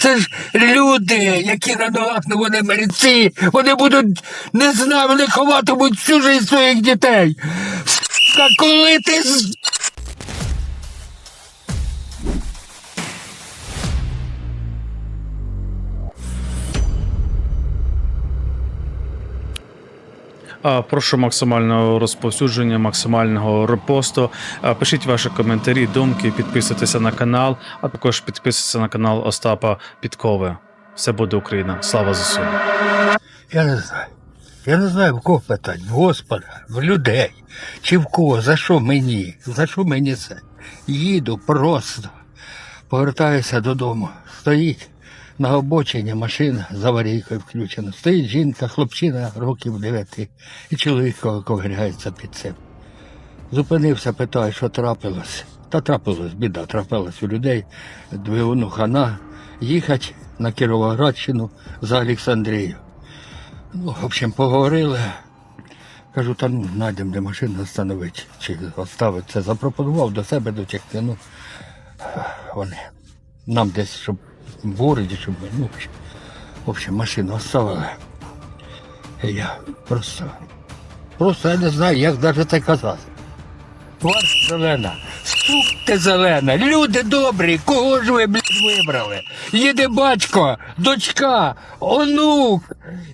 Це ж люди, які на ногах, ну вони мерці, вони будуть, не знаю, вони ховатимуть всю життя своїх дітей. Коли ти Прошу максимального розповсюдження, максимального репосту. Пишіть ваші коментарі, думки, підписуйтеся на канал, а також підписуйтеся на канал Остапа Підкови. Все буде Україна. Слава ЗСУ! Я не знаю. Я не знаю, в кого питати, в Господа, в людей. Чи в кого, за що мені? За що мені це? Їду просто. Повертаюся додому. Стоїть на обочині машина з аварійкою включена. Стоїть жінка, хлопчина років дев'яти, і чоловік ковиряється під цим. Зупинився, питає, що трапилось. Та трапилось, біда, трапилась у людей. Двигуну хана їхати на Кіровоградщину за Олександрію. Ну, в общем, поговорили. Кажу, та ну, знайдемо, де машину встановити, чи оставити. Запропонував до себе дотягти. Ну, вони нам десь, щоб в городі, щоб ми, ну, в общем, в общем, машину оставили. І я просто, просто я не знаю, як навіть це казати. Тварь зелена, сук ти зелена, люди добрі, кого ж ви, блядь, вибрали? Їде батько, дочка, онук.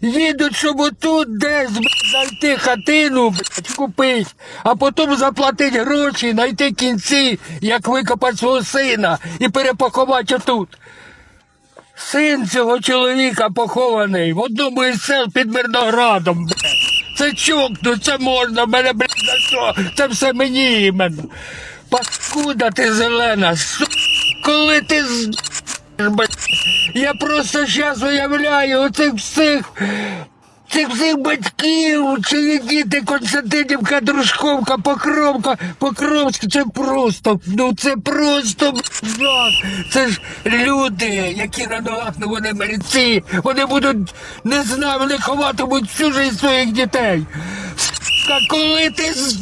Їдуть, щоб отут десь блядь, знайти хатину, блядь, купить, а потім заплатити гроші, знайти кінці, як викопати свого сина і перепоховати отут. Син цього чоловіка похований в одному із сел під Мирноградом, блядь. Це чокну, це можна, мене, блядь, за що? Це все мені іменно. Паскуда ти зелена, су... коли ти з... Я просто зараз уявляю оцих всіх, цих всіх батьків, чиї діти Константинівка, Дружковка, Покровка, Покровська, це просто, ну це просто жах. Це ж люди, які на ногах, ну вони мерці, вони будуть, не знаю, вони ховатимуть всю життя своїх дітей. Коли ти з...